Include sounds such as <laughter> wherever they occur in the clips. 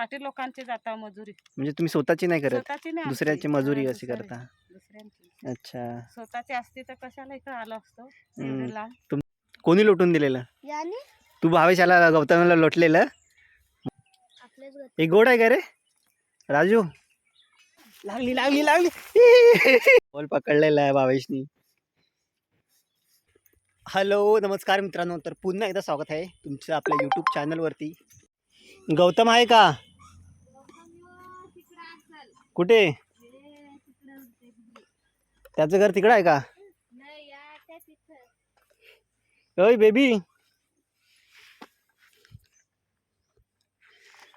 पाटील लोकांचे जाता मजुरी. म्हणजे तुम्ही स्वतःची नाही करत? स्वतःची नाही दुसऱ्याची आमची. मजुरी हा, अशी दुसऱ्या- करता? दुसऱ्यांची. अच्छा. स्वतःची असती तर कशाला इकडे आलो असतो? हम्म. एवढे लांब. कोणी लोटून दिलेलं? याने? तू भावेशाला गौतमला लोटलेलं? आपल्याच हे गोड आहे का रे? राजू? लागली लागली लागली. बॉल पकडलेला आहे भावेशनी. हॅलो नमस्कार मित्रांनो. तर पुन्हा एकदा स्वागत आहे तुमचं आपल्या यूट्यूब चॅनलवरती गौतम आहे का? कुठे? त्याचं घर तिकडं आहे का? ओय बेबी.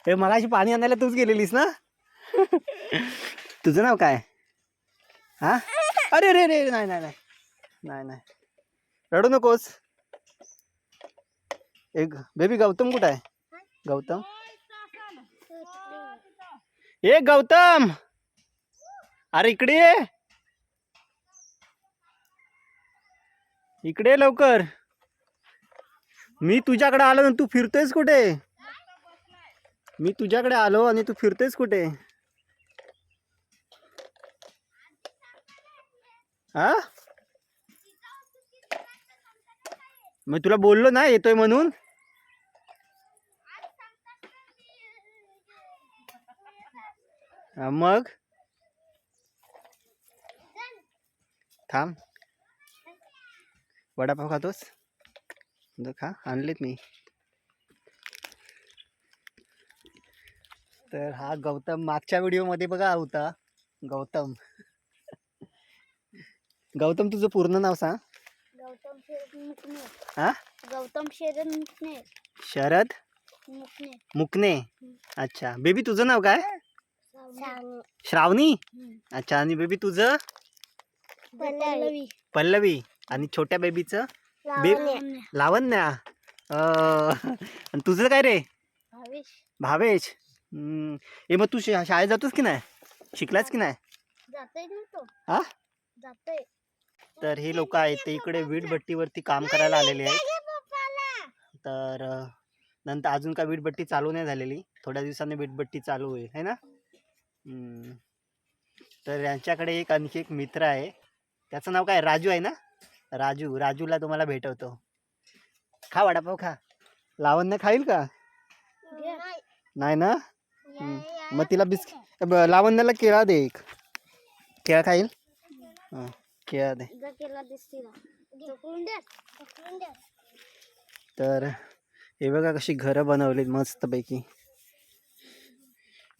हे मगाशी पाणी आणायला तूच गेलेलीस ना? तुझं नाव काय? हा? अरे रे रे नाही नाही नाही. नाही नाही. रडू नकोस. एक बेबी गौतम कुठं आहे? गौतम? ए गौतम! अरे इकडे ये. इकडे लवकर. मी तुझ्याकडे आलो ना तू फिरतोयस कुठे? मी तुझ्याकडे आलो आणि तू फिरतोयस कुठे? हा मग तुला बोललो ना येतोय म्हणून. मग? थांब. वडापाव खातोस? खा. आणलेत मी. तर हा गौतम मागच्या व्हिडिओमध्ये बघा होता. गौतम. गौतम तुझं पूर्ण नाव सांग. गौतम शरद मुकणे हा? गौतम शरद मुकणे शरद? मुकणे मुकणे अच्छा. बेबी तुझं नाव काय? श्रावणी. अच्छा आणि बेबी तुझं? पल्लवी. पल्लवी. आणि छोट्या बेबीचं लावण्य. आणि तुझं काय रे? भावेश. ए मग तू शाळेत जातोस की नाही? शिकलास की नाही? हा? तर हे लोक आहेत ते इकडे वीट भट्टीवरती काम करायला आलेले आहेत. तर नंतर अजून काय वीटभट्टी चालू नाही झालेली. थोड्या दिवसांनी वीटभट्टी चालू होईल है ना. तर यांच्याकडे एक आणखी एक मित्र आहे. त्याचं नाव काय? राजू आहे ना? राजू राजूला तुम्हाला भेटवतो. खा वडापाव खा. लावण्य खाईल का? नाही ना. मग तिला बिस्किट लावण्याला केळा दे एक. केळा खाईल? हां केळा दे. तर हे बघा कशी घरं बनवलीत मस्तपैकी.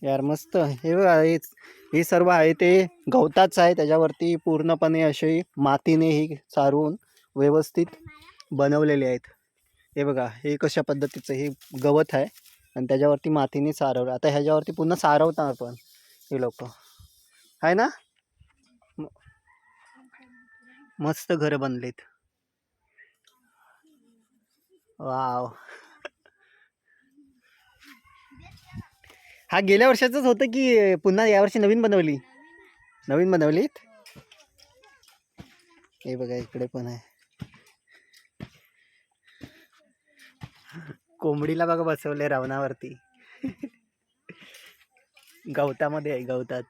यार मस्त. हे बघा हे हे सर्व आहे ते गवताच आहे. त्याच्यावरती पूर्णपणे असे मातीने ही सारवून व्यवस्थित बनवलेले आहेत. हे बघा हे कशा पद्धतीचं हे गवत आहे आणि त्याच्यावरती मातीने सारवलं. आता ह्याच्यावरती पुन्हा सारवतात आपण हे लोक. आहे ना? मस्त घरं बनलेत. वाव. हा गेल्या वर्षाचंच होतं की पुन्हा यावर्षी नवीन बनवली? नवीन बनवलीत? हे बघा इकडे पण आहे. कोंबडीला बघा बसवले रावणावरती. गवतामध्ये आहे गवतात.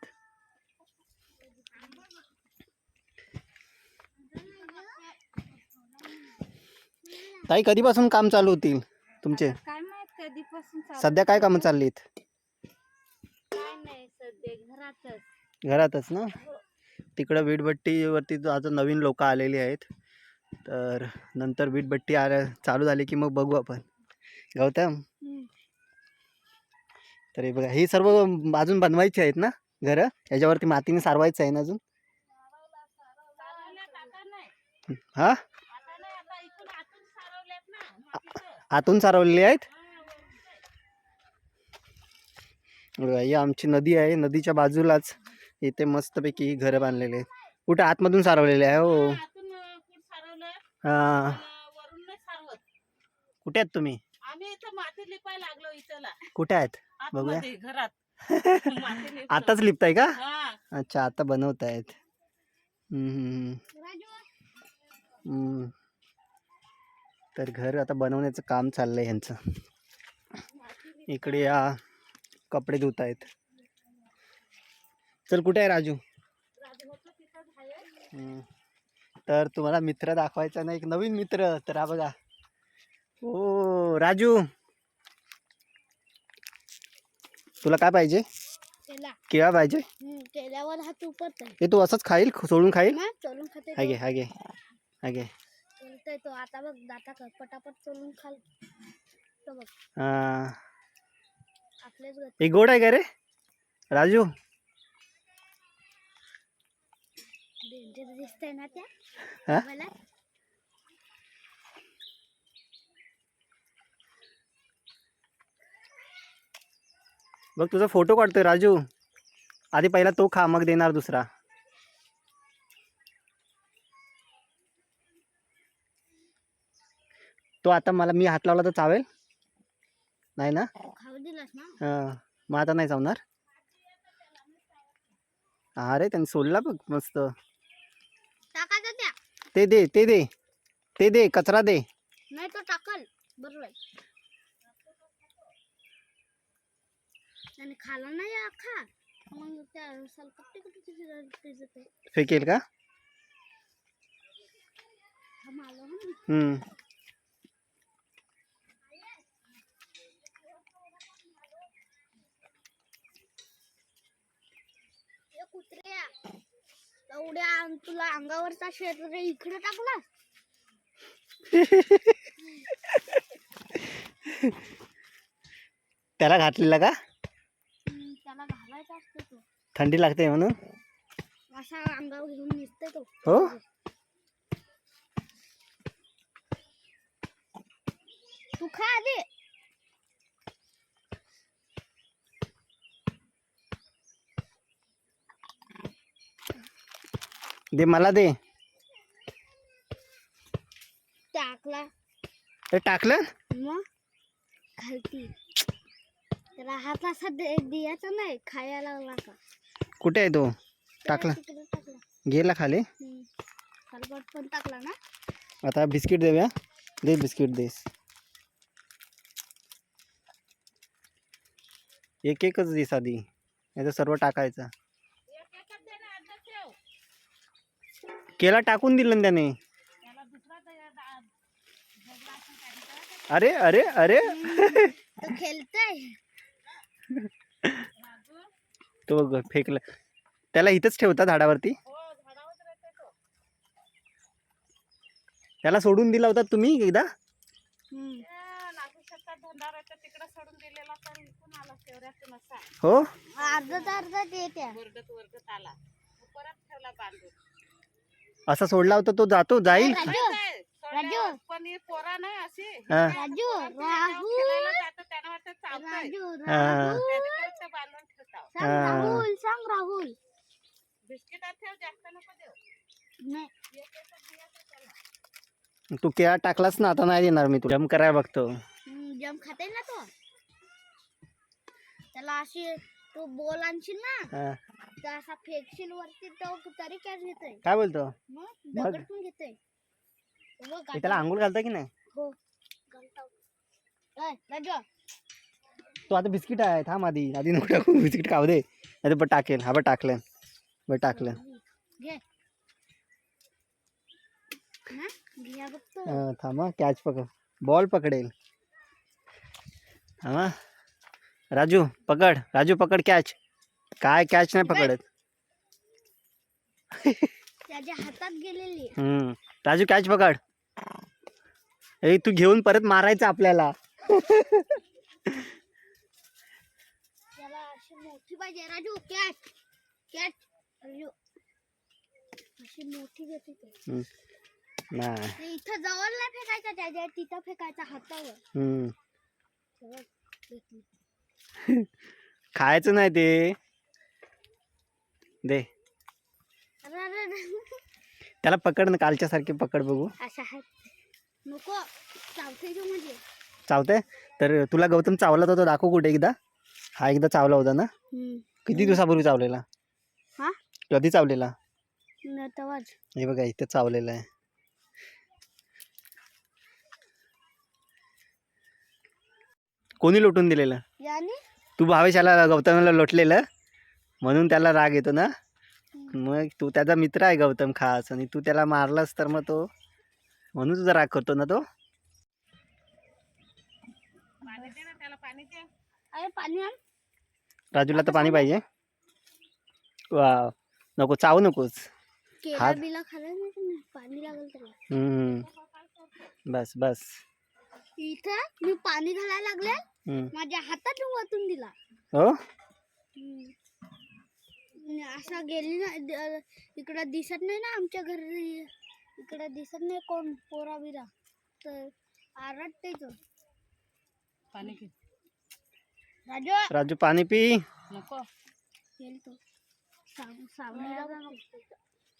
ताई कधीपासून काम चालू होतील तुमचे? सध्या काय कामं चाललीत? काय नाही सध्या घरातच. घरातच ना? तिकडं वीटभट्टीवरती जो आता नवीन लोक आलेली आहेत तर नंतर वीटभट्टी आल्या चालू झाली की मग बघू आपण. गौतम? तर हे बघा ही सर्व अजून बनवायची आहेत ना घरं? याच्यावरती मातीने सारवायचं आहे ना अजून? हा. आतून सारवलेली आहेत? हा, आमची नदी आहे. नदीच्या बाजूलाच इथे मस्तपैकी घरं बांधलेली आहेत. कुठे? आतमधून सारवलेले आहे हो. कुठं हा. आहेत तुम्ही? कुठे आहेत? बघूया. <laughs> आताच लिपताय का? अच्छा आता बनवत आहेत. तर घर आता बनवण्याचं काम चाललंय ह्यांचं. इकडे या. कपडे धुत आहेत चल कुठे आहे राजू. तर तुम्हाला मित्र दाखवायचा ना एक नवीन मित्र. तर हा बघा. ओ राजू. तुला काय पाहिजे? केला. केळा पाहिजे? हे तू असंच खाईल सोडून खाईल? हा हा हा घे. चलतोय तो. आता बघ दाता कर. पटापट चोरून खाल. तो बघ. हा. हे गोड आहे का रे? राजू? दिसतंय ना त्या? हा? मला? बघ तुझा फोटो काढतोय राजू. आधी पहिला तो खा मग देणार दुसरा. तो आता मला मी हात लावला तर चावेल. नाही ना? दिलास ना? हा. मग आता नाही चावणार अरे त्यांनी सोडला बघ मस्त. ते दे ते दे. ते दे कचरा दे. नाही तो टाकल. बरोबर आणि खाला नाही अख्खा. मग त्या कुठे फेकेल का? हा हम्म. एवढ्या तुला अंगावरचा शेत इकडे टाकला? त्याला घातलेला का? त्याला घालायचा असतो तो. थंडी लागते म्हणून? असा अंगावर घेऊन निघते तो. हो? तू खा आधी. दे मला दे. टाकला. ते टाकलं? मग खालती. त्याला हात असा दे द्यायचा नाही खायला लागला का? कुठे आहे तो? टाकला. तिकडे टाकला. गेला खाली? हम्म. पण टाकला ना? आता बिस्किट देऊया. दे बिस्किट देस एक एकच दिस आधी नाही तर सर्व टाकायचं एक एकच दे ना अर्धा ठेव केला टाकून दिलं ना त्याने? अरे अरे अरे. तो खेळतोय. राजू तो बघ फेकला. त्याला इथंच ठेवता झाडावरती? हो झाडावर राहते तो. त्याला सोडून दिला होता तुम्ही एकदा? हो? अर्धा तर अर्धा असा सोडला होता तो जातो जाईल राजू पण ही पोरा अशी हा. राजू ते राहुल खेळायला जातं त्यानं वाटतं चावतंय राजू हा. राहुल त्याच्याकडे ते बांधून ठेवतात. सांग हा. राहुल सांग राहुल. बिस्किटात ठेव जास्त नको देऊ. नाही. एक एकच दियाचं त्याला. तू केळा टाकलास ना आता नाही देणार मी तुला. जम करायला बघतो. हम्म, जम खाते ना तो. त्याला अशी तू बोल आणशील ना? हा. तर असा फेकशील वरती तो तरी कॅच घेतोय. काय बोलतो? मग मग? दगड पण घेतोय बघ हे त्याला आंघोळ घालता की नाही? हो घालतो. ए, राजू. तो आता बिस्किट आहे थांब आधी. आधी नको टाकू बिस्किट खाऊ दे. नाही टाकेल. हा बघ टाकलं. बरं टाकलं. घे. बघतो हा, थांबा कॅच पकड. बॉल पकडेल. थांबा राजू पकड. राजू पकड कॅच काय कॅच नाही पकडत. त्याच्या हातात गेलेली. हम्म. राजू कॅच पकड. ए तू घेऊन परत मारायचं आपल्याला. त्याला अशी मोठी पाहिजे. Raju catch catch Raju. अशी मोठी घेते ते. हम्म. नाही. ते इथं जवळ नाही फेकायचा त्याच्या तिथं फेकायचा हातावर. हम्म. तेव्हा. <laughs> खायचं नाही ते. दे. अरे अरे अरे. त्याला पकड ना कालच्या सारखे पकड बघू. नको चावते जो म्हणजे. चावतंय? तर तुला गौतम चावला होता तो दाखव कुठे एकदा. हा एकदा चावला होता ना. किती दिवसापूर्वी चावलेला? हा? कधी चावलेला? हे बघा इथे चावलेलं आहे. कोणी लुटून दिलेलं? तू भावेशाला गौतमला लोटलेलं म्हणून त्याला राग येतो ना? मग तू त्याचा मित्र आहे गौतम खास आणि तू त्याला मारलास तर मग तो म्हणून तुझा राग करतो ना तो? पाणी दे ना त्याला पाणी दे. अरे पाणी आण. राजूला तर पाणी पाहिजे. वा नको चावू नकोस. केला हात- बिला खाला नाही तुम्ही पाणी लागेल त्याला. हम्म. बस बस. इथं मी पाणी घालायला लागले. माझ्या हातात वाटून दिला. हो? असा गेली ना इकडं दिसत नाही ना आमच्या घरी. इकडं दिसत नाही कोण पोरा बिरा. तर आरडते तो. पाणी घे राजू! राजू पाणी पी. नको. गेल तो. जा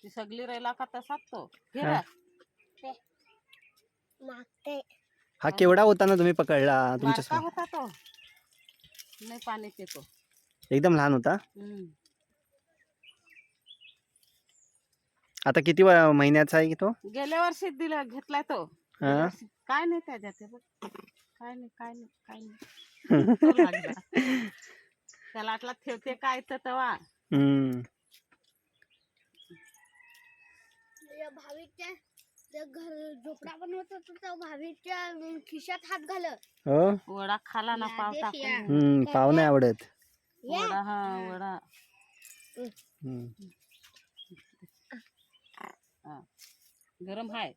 सगळी राहिला का तसाच तो. घे हा. ना. मागते. हा केवढा होता ना तुम्ही पकडला बारका तुमच्या होता तो. नाही पाणी पितो. एकदम लहान होता? हम्म. आता किती व- महिन्याचा आहे की तो? गेल्या वर्षी दिला घेतलाय तो. हा? गेल्या वर्षी. काय नाही त्याच्यात हे बघ. काय नाही काय नाही काय नाही. तो लागला. त्याला वाटला ठेवते काय तर तेव्हा हम्म. या भाविकच्या घर झोपडा बनवत होता त्या भाविकच्या खिशात हात घालत. हो? वडा खाला ना पाव टाकून. हम्म, पाव नाही आवडत. वडा हा वडा. हम्म. हा. गरम हाय.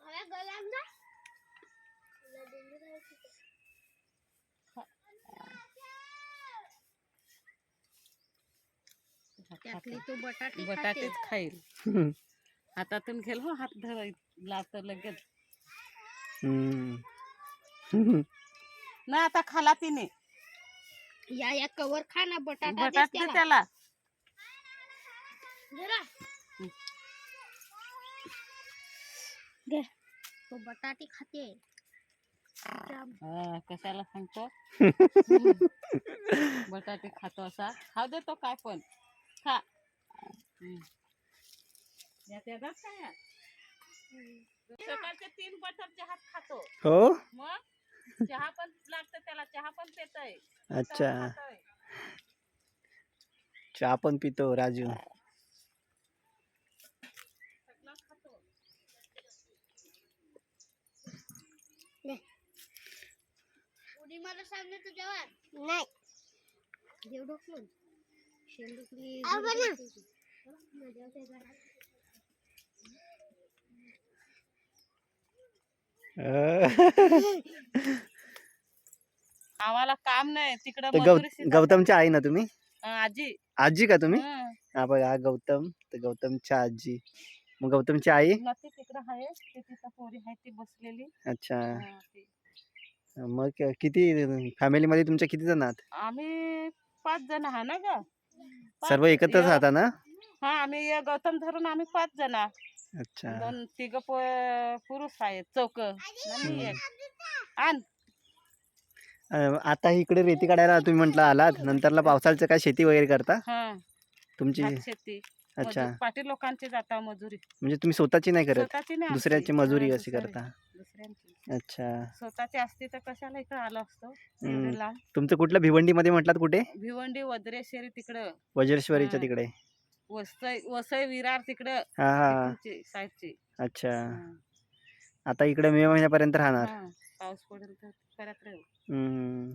हव्या गलात ना त्यातली तो बटाटे बटाटेच खाईल. <laughs> हातातून घेल हो हात धरायला तर लगेच हम्म. हम्म. <laughs> ना आता खाला तिने या या कवर खा ना बटाटा त्याला. त्याला जरा. घे. तो बटाटे खाते. हा, कशाला सांगतो <laughs> बटाटे खातो असा खाऊ दे तो काय पण खा हम्म. सकाळचे तीन बटर चहात खातो. हो? मग चहा पण लागतं त्याला चहा पण पितय. अच्छा. चहा पण पितो राजू. उडी मारा सामने तुझ्यावर नाही. शेंडुकली <laughs> आम्हाला काम नाही तिकडं ते गौ मजुरीशी जातात. गौतमची आई ना तुम्ही? आजी. आजी का तुम्ही? हं. हा बघा हा गौतम तर गौतमच्या आजी. मग गौतमची आई? ती तिकडं आहे ती तिथं पोरी आहे ती बसलेली. अच्छा. हा, ती. मग किती फॅमिलीमध्ये तुमच्या किती जण आहात? आम्ही पाच जण आहे ना ग. सर्व एकत्रच राहता ना? हा आम्ही या गौतम धरून आम्ही पाच जण. आहे. अच्छा. दोन तिघ पुरुष आहेत चौक. आण. अं, आता इकडे रेती काढायला तुम्ही म्हटलं आलात नंतरला पावसाळ्याचं काय शेती वगैरे करता? हा. तुमची भात शेती. अच्छा. मजूर- पाटील लोकांची जाता मजुरी. म्हणजे तुम्ही स्वतःची नाही करत? स्वतःची नाही दुसऱ्याची आमची. मजुरी हा, अशी करता? दुसऱ्यांची. अच्छा. स्वतःची असती तर कशाला इकडं आलो असतो? तुमचं कुठलं भिवंडीमध्ये म्हटलात कुठे? भिवंडी वद्रेश्वरी तिकडं. वज्रेश्वरीच्या हा. तिकडे. वसई वसई विरार तिकडं हा हा. तिकडची साईडची. अच्छा. हा. आता इकडे मे महिन्यापर्यंत राहणार. हा, पाऊस पडेल तर परत राहू. हम्म,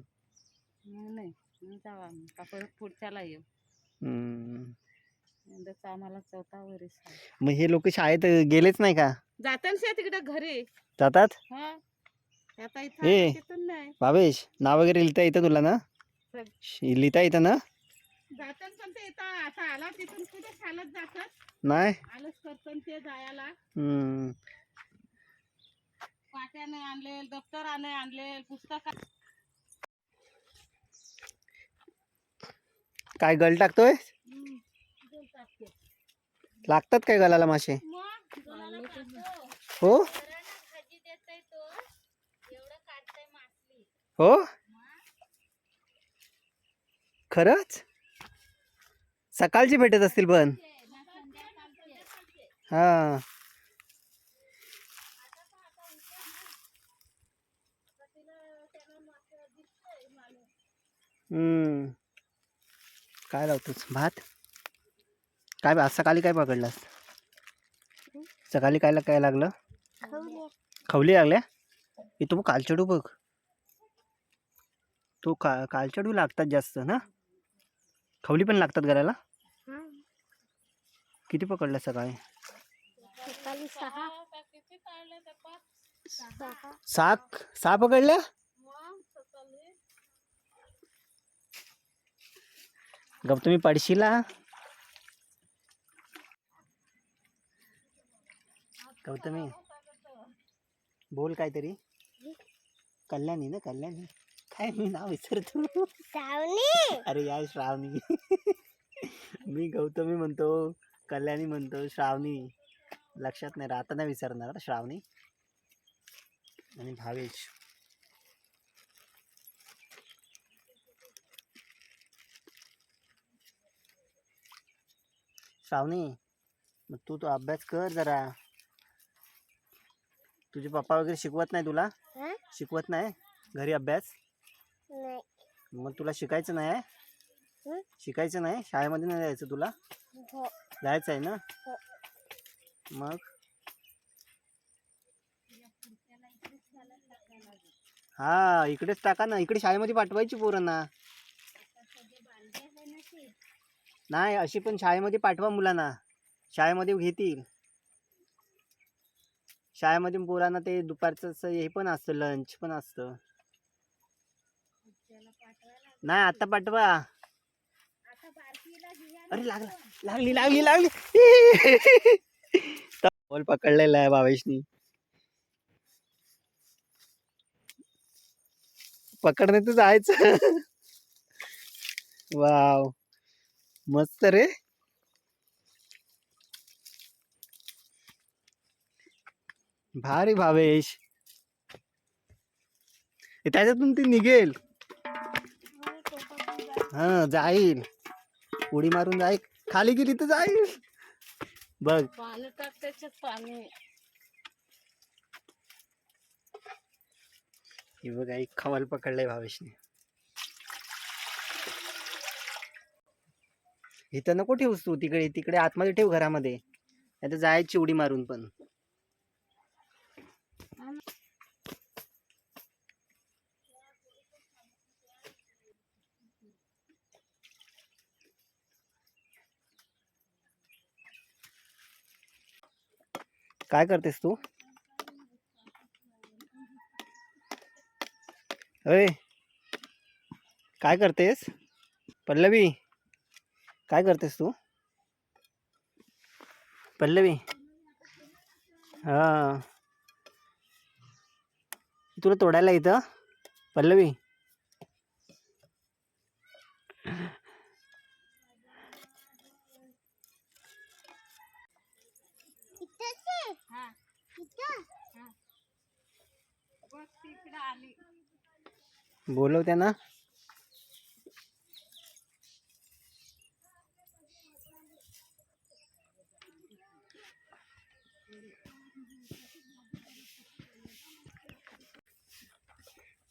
मग नाही मग जाऊ आम्ही. का परत पुढच्याला येऊ. हम्म. यंदाचा आम्हाला चौथा वरीस आहे. मग हे लोक शाळेत गेलेच नाही का? जाताना तिकडे घरी. जातात? हा. आता इथं ए. आता तिथून नाही. भावेश नाव वगैरे लिहिता येतं तुला ना? सग- श- लिहिता येतं ना? जाताना पण ते इथं आता आला तिथून कुठे चालत जातात. नाही? आलंच ते जायला. हम्म. पाट्याने आणले दप्तराने आणले पुस्तक काय गल टाकतोय? लागतात काय मासे? गळाला टाकतो. हो? हो? खरंच? सकाळची भेटत असतील पण. हा. हम्म. काय लावतोस? भात? काय आज सकाळी काय पकडलास? सकाळी काय काय लागलं? खवली लागल्या? हे तू कालचडू बघ. तो का कालचडू लागतात जास्त ना? खवली पण लागतात घराला? किती पकडल्या सकाळी? सकाळी सहा. पकडल्या? गप तुम्ही पडशीला? गौतमी बोल काहीतरी. कल्याणी ना कल्याणी. काय मी नाव विसरतो. सावनी अरे यार श्रावणी. मी गौतमी म्हणतो कल्याणी म्हणतो श्रावणी. लक्षात नाही राहता नाही विसरणार श्रावणी. आणि भावेश. श्रावणी मग तू तो अभ्यास कर जरा. तुझे पप्पा वगैरे शिकवत नाही तुला? शिकवत नाही? घरी अभ्यास? मग तुला शिकायचं नाही आहे? हं? शिकायचं नाही? शाळेमध्ये नाही जायचं तुला? हो. जायचं आहे ना? हो. मग? हा इकडेच टाका ना. इकडे शाळेमध्ये पाठवायची पोरांना नाही अशी पण शाळेमध्ये पाठवा मुलांना. शाळेमध्ये घेतील. शाळेमध्ये पोरांना ते दुपारचं हे पण असतं लंच पण असतं. नाही आता पाठवा. अरे लागला. लागली लागली लागली. <laughs> बॉल पकडलेला आहे भावेशनी पकडणे तर जायचं. <laughs> वाव. मस्त रे. भारी भावेश. त्याच्यातून ती निघेल. हा जाईल. उडी मारून जाईल. खाली गेली तर जाईल. बघ. पाणी टाक त्याच्यात पाणी. हे बघा एक खवाल पकडलाय भावेशने. इथं नको ठेवूस तू तिकडे तिकडे आतमध्ये ठेव घरामध्ये. नाही तर जायची उडी मारून पण. काय करतेस तू? अरे काय करतेस? पल्लवी काय करतेस तू? पल्लवी हा. तुला तोडायला इथं? पल्लवी हा बघ तिकडे आली बोलव त्यांना.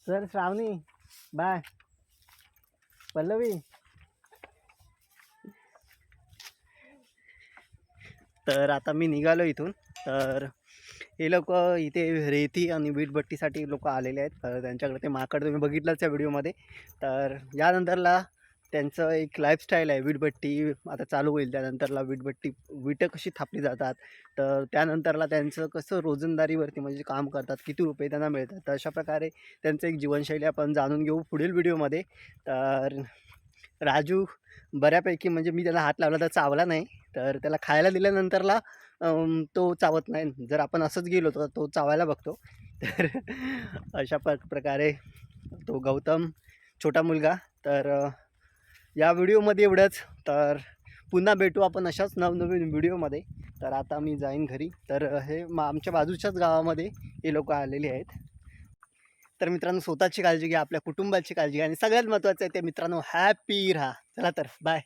Sir Shravani bye. पल्लवी. तर आता मी निघालो इथून तर हे लोक इथे रेती आणि वीटभट्टीसाठी लोक आलेले आहेत. तर त्यांच्याकडे ते माकड तुम्ही बघितलंच त्या व्हिडिओमध्ये. तर यानंतरला त्यांचं एक लाईफस्टाईल आहे वीटभट्टी. आता चालू होईल त्यानंतरला वीटभट्टी. विटं कशी थापली जातात? तर त्यानंतरला त्यांचं कसं रोजंदारीवरती म्हणजे काम करतात किती रुपये त्यांना मिळतात? तर अशा प्रकारे त्यांचं एक जीवनशैली आपण जाणून घेऊ पुढील व्हिडिओमध्ये. तर राजू बऱ्यापैकी म्हणजे मी त्याला हात लावला तर चावला नाही. तर त्याला खायला दिल्यानंतरला तो चावत नाही. जर आपण असंच गेलो तर तो चावायला बघतो. तर अशा प्र प्रकारे तो गौतम छोटा मुलगा. तर या व्हिडिओमध्ये एवढंच. तर पुन्हा भेटू आपण अशाच नवनवीन व्हिडिओमध्ये. तर आता मी जाईन घरी. तर हे मा आमच्या बाजूच्याच गावामध्ये हे लोक आलेले आहेत. तर मित्रांनो स्वतःची काळजी घ्या आपल्या कुटुंबाची काळजी घ्या आणि सगळ्यात महत्त्वाचं आहे ते मित्रांनो हॅपी राहा. चला तर बाय.